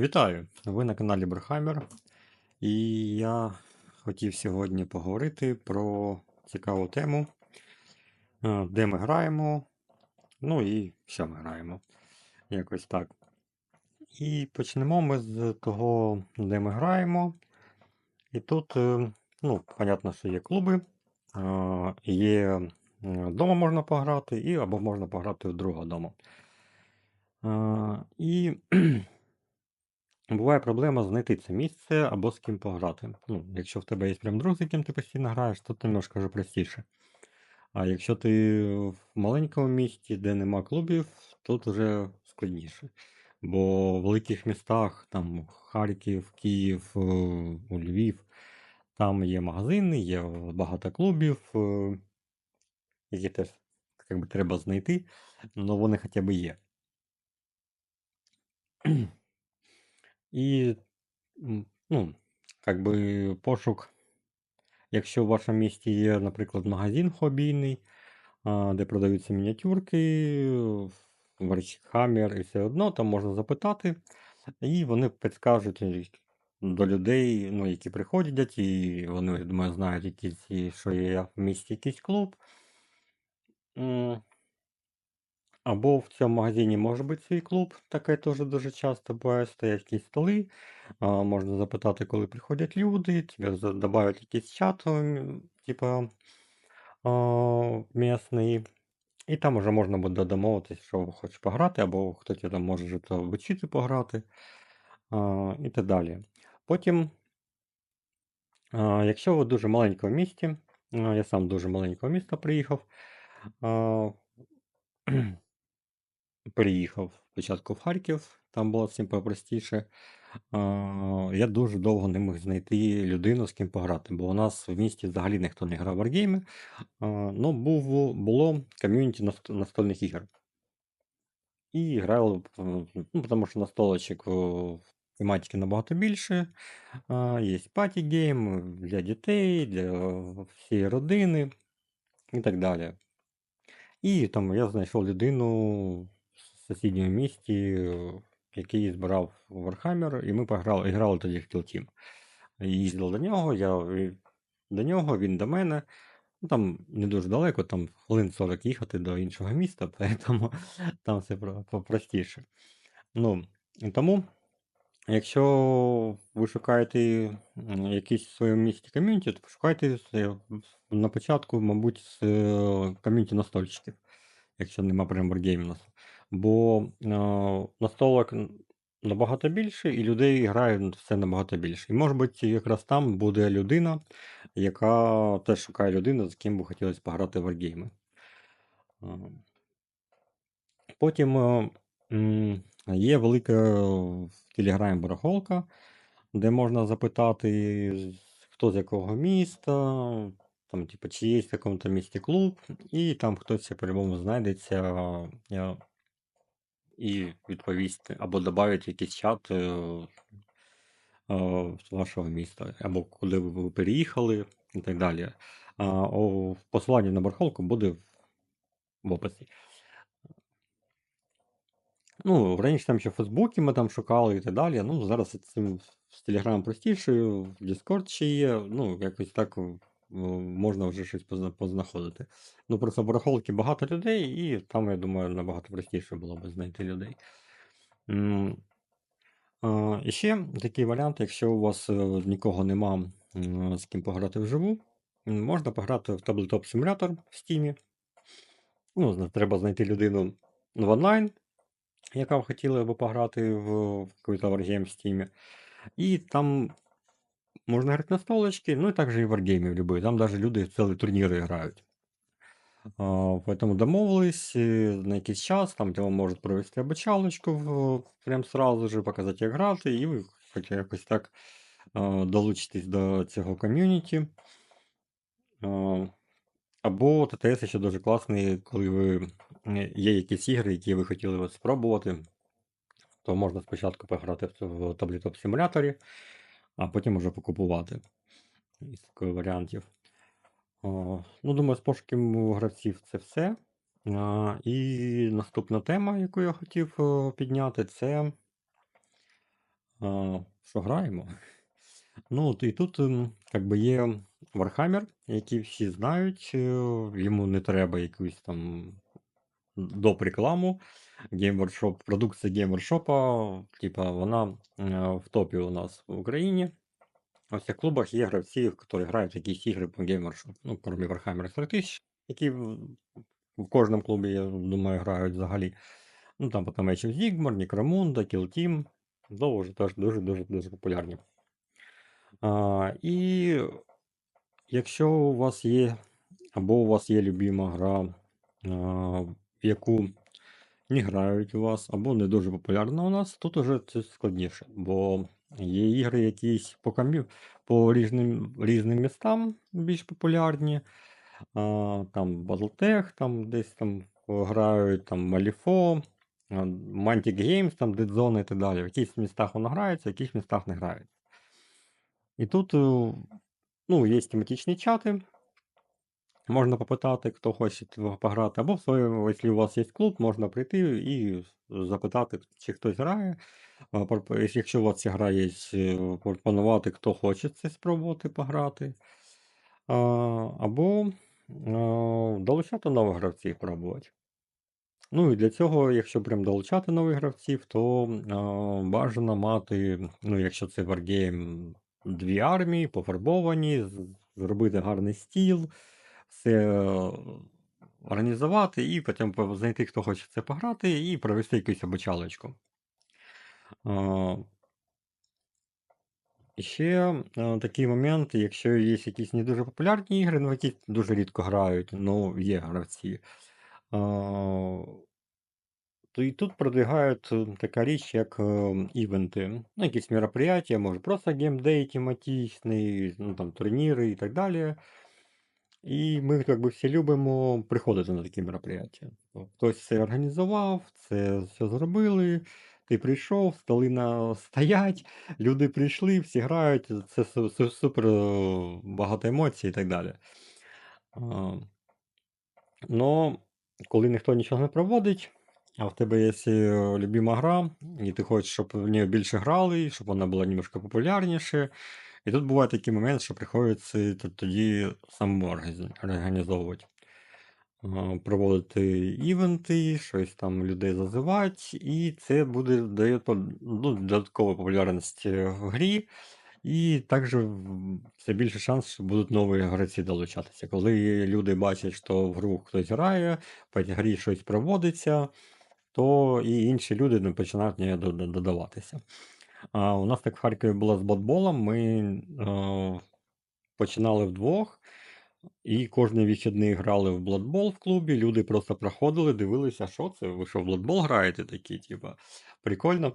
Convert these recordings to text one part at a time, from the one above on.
Вітаю! Ви на каналі Брехаммер. І я хотів сьогодні поговорити про цікаву тему, е, де ми граємо, ну і що ми граємо. Якось так. І почнемо ми з того, де ми граємо. І тут, е, ну, понятно, що є клуби, е, є вдома можна пограти, і або можна пограти в другого дому. Е, І Буває проблема знайти це місце або з ким пограти. Ну, якщо в тебе є прям друг, з яким ти постійно граєш, то немножко вже простіше. А якщо ти в маленькому місті, де нема клубів, тут вже складніше. Бо в великих містах, там Харків, Київ, е, Львів, там є магазини, є багато клубів, е, які теж як би, треба знайти, але вони хоча б є. І, ну, как би пошук, якщо в вашому місті є, наприклад, магазин хобійний, де продаються мініатюрки, Warhammer і все одно, там можна запитати, і вони підскажуть е, до людей, ну, які приходять, і вони, я думаю, знають, які ці, що є в місті якийсь клуб. Або в цьому магазині може бути свій клуб, таке теж дуже часто буває, стоять якісь столи, можна запитати, коли приходять люди, тебе додають якийсь чат, а, місний, і там вже можна буде домовитися, що хочеш пограти, або хто тебе там може вчити пограти, і так далі. Потім, якщо ви в дуже маленькому місті, я сам дуже маленького міста приїхав. А, Переїхав спочатку в Харків, там було всім попростіше. Я дуже довго не міг знайти людину, з ким пограти, бо у нас в місті взагалі ніхто не грав варгейми. Ну, був, було ком'юніті наст- настольних ігор. І грали, ну, тому що настолочок тематики набагато більше. Є паті гейм для дітей, для всієї родини і так далі. І там я знайшов людину сусідньому місті, який збирав Warhammer, і ми пограли, грали тоді в Team. Їздив до нього, я до нього, він до мене. Ну, там не дуже далеко, там хвилин 40 їхати до іншого міста, тому там все простіше. Ну, тому, якщо ви шукаєте м, якийсь в своєму місті ком'юніті, то пошукайте на початку, мабуть, з е, ком'юніті настольщиків якщо нема прям wargaming. Бо е, настолок набагато більше, і людей грає все набагато більше. І може бути, якраз там буде людина, яка теж шукає людину, з ким би хотілося пограти в wargame. Е, Потім е, є велика в Телеграмі барахолка, де можна запитати, хто з якого міста, там, типу, чи є в якому-то місті клуб, і там хтось по-любому знайдеться і відповість, або додавить якийсь чат е, е, з вашого міста, або куди ви переїхали, і так далі. А, о, посилання на барахолку буде в- описі. Ну, раніше там ще в Фейсбуці ми там шукали і так далі. Ну, зараз цим з Телеграмом простіше, в Discord ще є. Ну, якось так е, можна вже щось познаходити. Ну, просто барахолки багато людей, і там, я думаю, набагато простіше було б знайти людей. І ще такий варіант, якщо у вас е, нікого нема з ким пограти вживу, можна пограти в Tabletop Simulator в Steam. Ну, треба знайти людину в онлайн, яка б хотіла би пограти в якийсь Wargame в Steam. І там можна грати на столочки, ну і також і Wargame в любые. Там навіть люди цілі турніри грають. А, Поэтому домовились на якийсь час, там тебе можуть провести обучалочку прям сразу же, показати, як грати, і ви хоч якось так а, долучитесь до цього ком'юніті. Або ТТС ще дуже класний, коли ви е, є якісь ігри, які ви хотіли от спробувати, то можна спочатку пограти в таблітоп симуляторі, а потім вже покупувати із варіантів. Ну, думаю, з пошуком гравців це все. І наступна тема, яку я хотів підняти, це що граємо? Ну, і тут, ем, как би є Warhammer, який всі знають, е, йому не треба якусь там доп. рекламу. Game Workshop, продукція Game Workshop, типа, вона е, в топі у нас в Україні. У всіх клубах є гравці, які грають якісь ігри по Game Workshop. Ну, крім Warhammer 3000, які в, кожному клубі, я думаю, грають взагалі. Ну, там потім Age of Sigmar, Necromunda, Kill Team. Дуже теж дуже-дуже дуже популярні. А, і якщо у вас є, або у вас є любима гра, а, яку не грають у вас, або не дуже популярна у нас, тут уже це складніше, бо є ігри якісь по камбі, по різним, різним містам більш популярні. А, там Battletech, там десь там грають, там Malifaux, Mantic Games, там Dead Zone і так далі. В якихось містах воно грається, в якихось містах не грають. І тут, е, ну, є тематичні чати. Можна попитати, хто хоче пограти, або в своєму, якщо у вас є клуб, можна прийти і запитати, чи хтось грає. Якщо у вас гра є, е, пропонувати, хто хоче це спробувати пограти. Або долучати нових гравців пробувати. Ну і для цього, якщо прям долучати нових гравців, то бажано мати, ну, якщо це Wargame, дві армії, пофарбовані, зробити гарний стіл, все е, організувати, і потім знайти, хто хоче це пограти, і провести якусь обучалочку. Ще е, такий момент, якщо є якісь не дуже популярні ігри, ну які дуже рідко грають, ну є гравці. То і тут продвигають е, така річ, як івенти. Ну, якісь мероприятия, може просто геймдей тематичний, ну там турніри і так далі. І ми як би, всі любимо приходити на такі мероприятия. Хтось це організував, це все зробили. Ти прийшов, столи на стоять, люди прийшли, всі грають, це су- супер е, багато емоцій і так далі. Но коли ніхто нічого не проводить, а в тебе є е, любима гра, і ти хочеш, щоб в неї більше грали, щоб вона була немножко популярніше. І тут буває такий момент, що приходиться тоді самому організовувати. Проводити івенти, щось там людей зазивати, і це буде дає ну, додаткову популярність е, в грі. І також все більше шанс, що будуть нові гравці долучатися. Коли люди бачать, що в гру хтось грає, по грі щось проводиться, то і інші люди ну, починають додаватися. А у нас так в Харкові було з ботболом. Ми е, починали вдвох, і кожні вихідні грали в бладбол в клубі. Люди просто проходили, дивилися, що це, ви що в бладбол граєте такі, типа, прикольно.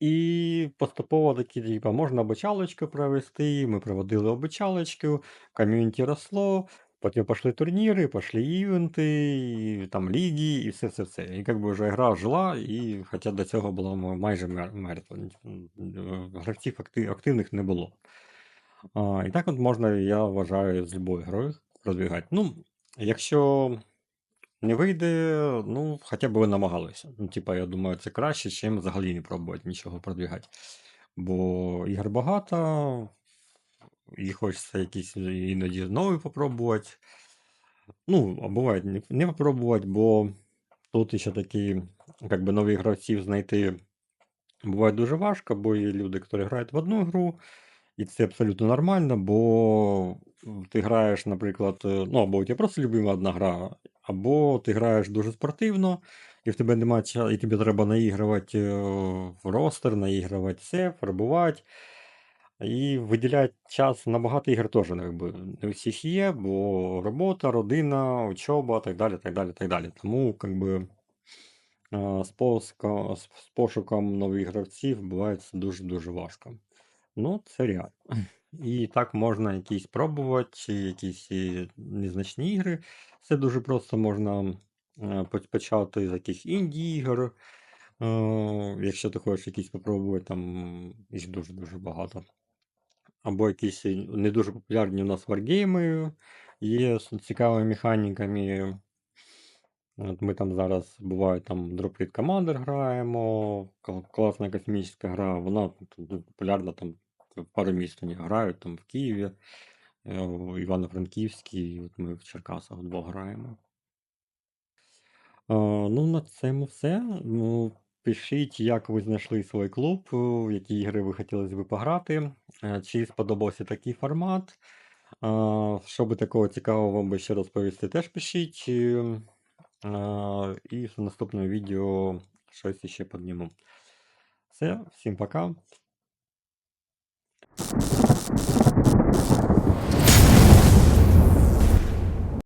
І поступово такі, типа, можна обучалочку провести. Ми проводили обучалочку, ком'юніті росло, потім пішли турніри, пішли івенти, і, там ліги, і все все все. І як би вже гра жила, і хоча до цього була майже мер- мертва. Е, Гравців активних не було. А, і так от можна, я вважаю, з любою грою продвігати. Ну, якщо не вийде, ну, хоча б ви намагалися. Ну, типа, я думаю, це краще, чим взагалі не пробувати нічого продвігати. Бо ігор багато, і хочеться якісь іноді нові попробувати. Ну, а буває не, не попробувати, бо тут ще такі, як би нові гравців знайти буває дуже важко, бо є люди, які грають в одну гру, і це абсолютно нормально, бо ти граєш, наприклад, е, ну, або у тебе просто любима одна гра, або ти граєш дуже спортивно, і в тебе немає і тобі треба наігрувати е, в ростер, наігрувати все, фарбувати. І виділяти час на багато ігор теж ну, якби, не всіх є, бо робота, родина, учоба, так далі, так далі, так далі. Тому, якби. З поска- з пошуком нових гравців буває це дуже-дуже важко. Ну, це реально. І так можна якісь пробувати, чи якісь незначні ігри. Це дуже просто можна е, почати з яких інді-ігор. Е, Якщо ти хочеш якісь попробувати, там їх дуже-дуже багато. Або якісь не дуже популярні у нас варгейми є з цікавими механіками. От ми там зараз буває там Droplet Commander граємо. Класна космічна гра. Вона тут популярна там пару у них грають, там в Києві, е, в Івано-Франківській, і от ми в Черкасах вдвох граємо. А, ну, на цьому все. Ну, пишіть, як ви знайшли свій клуб, е, в які ігри ви хотіли би пограти, е, чи сподобався такий формат. Що би такого цікавого вам би ще розповісти, теж пишіть. І в наступному відео щось ще підніму. Все, всім пока.